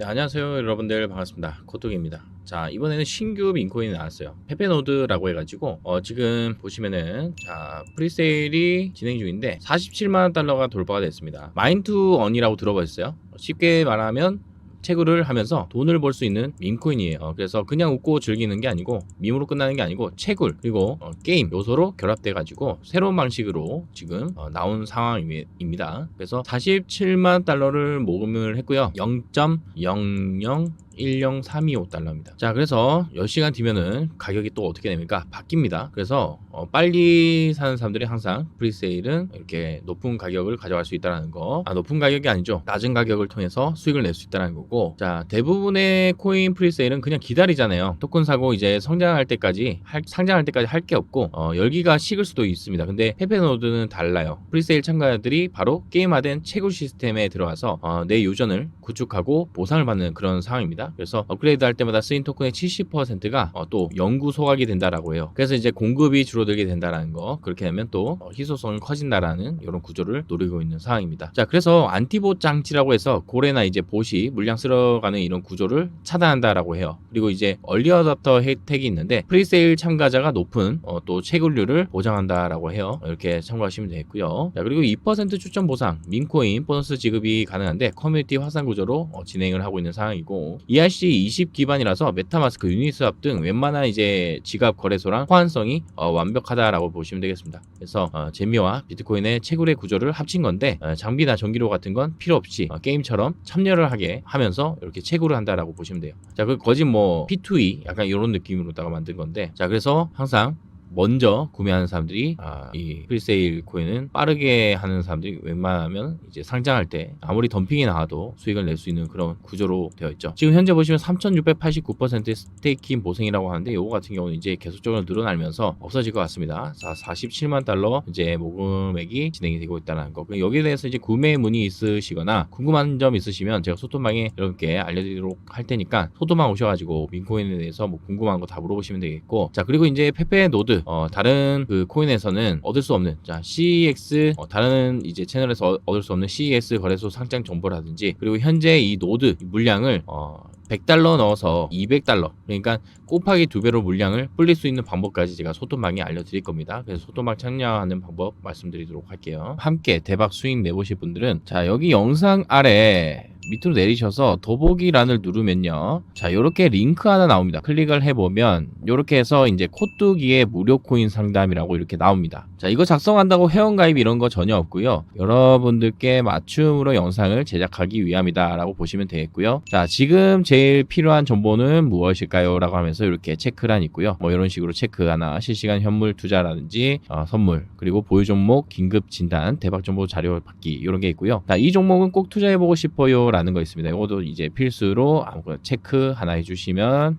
네, 안녕하세요 여러분들. 반갑습니다. 코뚝입니다. 자 이번에는 신규 민코인이 나왔어요. 페페노드라고 해가지고 어, 지금 보시면은 자 프리세일이 진행 중인데 47만원 달러가 돌파가 됐습니다. 마인투언이라고 들어보셨어요? 쉽게 말하면 채굴을 하면서 돈을 벌 수 있는 민코인이에요. 그래서 그냥 웃고 즐기는 게 아니고 밈으로 끝나는 게 아니고 채굴 그리고 어, 게임 요소로 결합돼 가지고 새로운 방식으로 지금 어, 나온 상황입니다. 그래서 47만 달러를 모금을 했고요. 0.00 10325달러입니다. 자, 그래서 10시간 뒤면은 가격이 또 어떻게 됩니까? 바뀝니다. 그래서 어, 빨리 사는 사람들이 항상 프리세일은 이렇게 높은 가격을 가져갈 수 있다는 거. 아, 높은 가격이 아니죠. 낮은 가격을 통해서 수익을 낼 수 있다는 거고. 자, 대부분의 코인 프리세일은 그냥 기다리잖아요. 토큰 사고 이제 성장할 때까지 할, 상장할 때까지 할 게 없고 어, 열기가 식을 수도 있습니다. 근데 페페노드는 달라요. 프리세일 참가자들이 바로 게임화된 채굴 시스템에 들어와서 어, 내 유전을 구축하고 보상을 받는 그런 상황입니다. 그래서 업그레이드 할 때마다 쓰인 토큰의 70%가 어, 또 영구 소각이 된다라고 해요. 그래서 이제 공급이 줄어들게 된다라는 거. 그렇게 되면 또 어, 희소성이 커진다라는 이런 구조를 노리고 있는 상황입니다. 자, 그래서 안티봇 장치라고 해서 고래나 이제 봇이 물량 쓸어가는 이런 구조를 차단한다라고 해요. 그리고 이제 얼리 어답터 혜택이 있는데 프리세일 참가자가 높은 어, 또 채굴률을 보장한다라고 해요. 이렇게 참고하시면 되겠고요. 자, 그리고 2% 추천 보상, 민코인 보너스 지급이 가능한데 커뮤니티 화상 구조로 어, 진행을 하고 있는 상황이고 ERC20 기반이라서 메타마스크, 유니스왑 등 웬만한 이제 지갑 거래소랑 호환성이 어, 완벽하다라고 보시면 되겠습니다. 그래서 어, 재미와 비트코인의 채굴의 구조를 합친 건데 어, 장비나 전기료 같은 건 필요 없이 어, 게임처럼 참여를 하게 하면서 이렇게 채굴을 한다라고 보시면 돼요. 자, 그 거짓 뭐 P2E 약간 이런 느낌으로다가 만든 건데 자, 그래서 항상 먼저 구매하는 사람들이 아, 이 프리세일 코인은 빠르게 하는 사람들이 웬만하면 이제 상장할 때 아무리 덤핑이 나와도 수익을 낼 수 있는 그런 구조로 되어 있죠. 지금 현재 보시면 3,689%의 스테이킹 보상이라고 하는데 이거 같은 경우는 이제 계속적으로 늘어나면서 없어질 것 같습니다. 자, 47만 달러 이제 모금액이 진행이 되고 있다는 거. 여기에 대해서 이제 구매 문의 있으시거나 궁금한 점 있으시면 제가 소토방에 여러분께 알려드리도록 할 테니까 소토방 오셔가지고 민코인에 대해서 뭐 궁금한 거 다 물어보시면 되겠고 자 그리고 이제 페페 노드 어, 다른 그 코인에서는 얻을 수 없는 자 CEX 어, 다른 이제 채널에서 어- 얻을 수 없는 CEX 거래소 상장 정보라든지 그리고 현재 이 노드 물량을 어, 100달러 넣어서 200달러 그러니까 곱하기 두 배로 물량을 불릴 수 있는 방법까지 제가 소토방에 알려드릴 겁니다. 그래서 소토방 참여하는 방법 말씀드리도록 할게요. 함께 대박 수익 내보실 분들은 자 여기 영상 아래 밑으로 내리셔서 더보기란을 누르면요. 자, 요렇게 링크 하나 나옵니다. 클릭을 해보면 요렇게 해서 이제 코뚜기의 무료 코인 상담이라고 이렇게 나옵니다. 자, 이거 작성한다고 회원가입 이런 거 전혀 없고요. 여러분들께 맞춤으로 영상을 제작하기 위함이다 라고 보시면 되겠고요. 자, 지금 제일 필요한 정보는 무엇일까요? 라고 하면서 이렇게 체크란 있고요. 뭐 이런 식으로 체크 하나, 실시간 현물 투자라든지 어, 선물, 그리고 보유 종목, 긴급 진단, 대박 정보 자료 받기 이런 게 있고요. 자, 이 종목은 꼭 투자해보고 싶어요. 라는 거 있습니다. 이것도 이제 필수로 아무거나 체크 하나 해주시면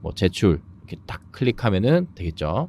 뭐 제출 이렇게 딱 클릭하면은 되겠죠.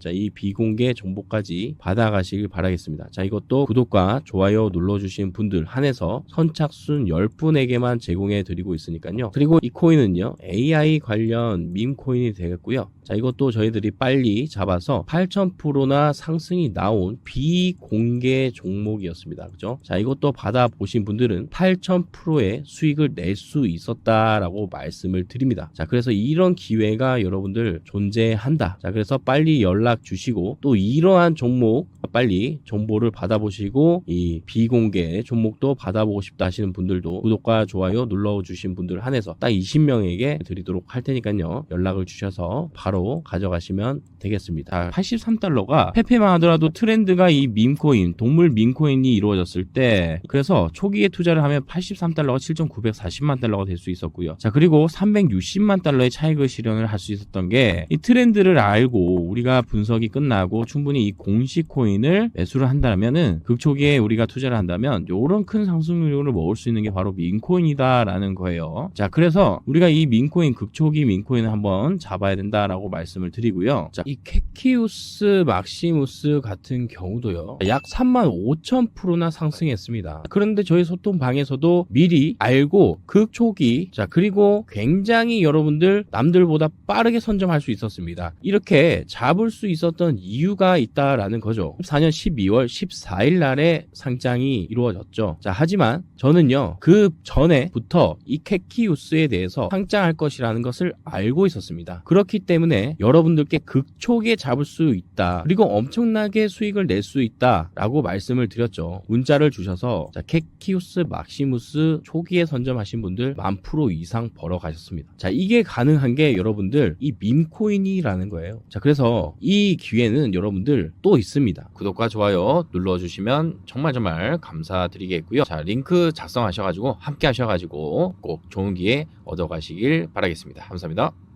자 이 비공개 정보까지 받아가시길 바라겠습니다. 자 이것도 구독과 좋아요 눌러주신 분들 한해서 선착순 10분에게만 제공해 드리고 있으니까요. 그리고 이 코인은요 AI 관련 밈 코인이 되겠고요. 자 이것도 저희들이 빨리 잡아서 8,000%나 상승이 나온 비공개 종목이었습니다. 그죠? 자 이것도 받아보신 분들은 8,000%의 수익을 낼 수 있었다라고 말씀을 드립니다. 자 그래서 이런 기회가 여러분들 존재한다. 자 그래서 빨리 연락 주시고 또 이러한 종목 빨리 정보를 받아보시고 이 비공개 종목도 받아보고 싶다 하시는 분들도 구독과 좋아요 눌러주신 분들 한해서 딱 20명에게 드리도록 할 테니까요. 연락을 주셔서 바로 가져가시면 되겠습니다. 83달러가 페페만 하더라도 트렌드가 이 밈코인, 동물 밈코인이 이루어졌을 때 그래서 초기에 투자를 하면 83달러가 7,940만 달러가 될 수 있었고요. 자, 그리고 360만 달러의 차익을 실현을 할 수 있었던 게 이 트렌드를 알고 우리가 분석이 끝나고 충분히 이 공식 코인을 매수를 한다면은 극초기에 우리가 투자를 한다면 요런 큰 상승률을 먹을 수 있는 게 바로 민코인이다라는 거예요. 자, 그래서 우리가 이 민코인 극초기 민코인을 한번 잡아야 된다라고 말씀을 드리고요. 자, 이 캐키우스 막시무스 같은 경우도요. 약 3만 5천 프로나 상승했습니다. 그런데 저희 소통 방에서도 미리 알고 극초기 자 그리고 굉장히 여러분들 남들보다 빠르게 선점할 수 있었습니다. 이렇게 잡을 수 있었던 이유가 있다라는 거죠. 14년 12월 14일 날에 상장이 이루어졌죠. 자 하지만 저는요 그 전에부터 이 캐키우스에 대해서 상장할 것이라는 것을 알고 있었습니다. 그렇기 때문에 여러분들께 극초기에 잡을 수 있다. 그리고 엄청나게 수익을 낼 수 있다라고 말씀을 드렸죠. 문자를 주셔서 자, 캐키우스 막시무스 초기에 선점하신 분들 만 프로 이상 벌어 가셨습니다. 자, 이게 가능한 게 여러분들 이 밈코인이라는 거예요. 자, 그래서 이 기회는 여러분들 또 있습니다. 구독과 좋아요 눌러 주시면 정말 정말 감사드리겠고요. 자, 링크 작성하셔 가지고 함께 하셔 가지고 꼭 좋은 기회 얻어 가시길 바라겠습니다. 감사합니다.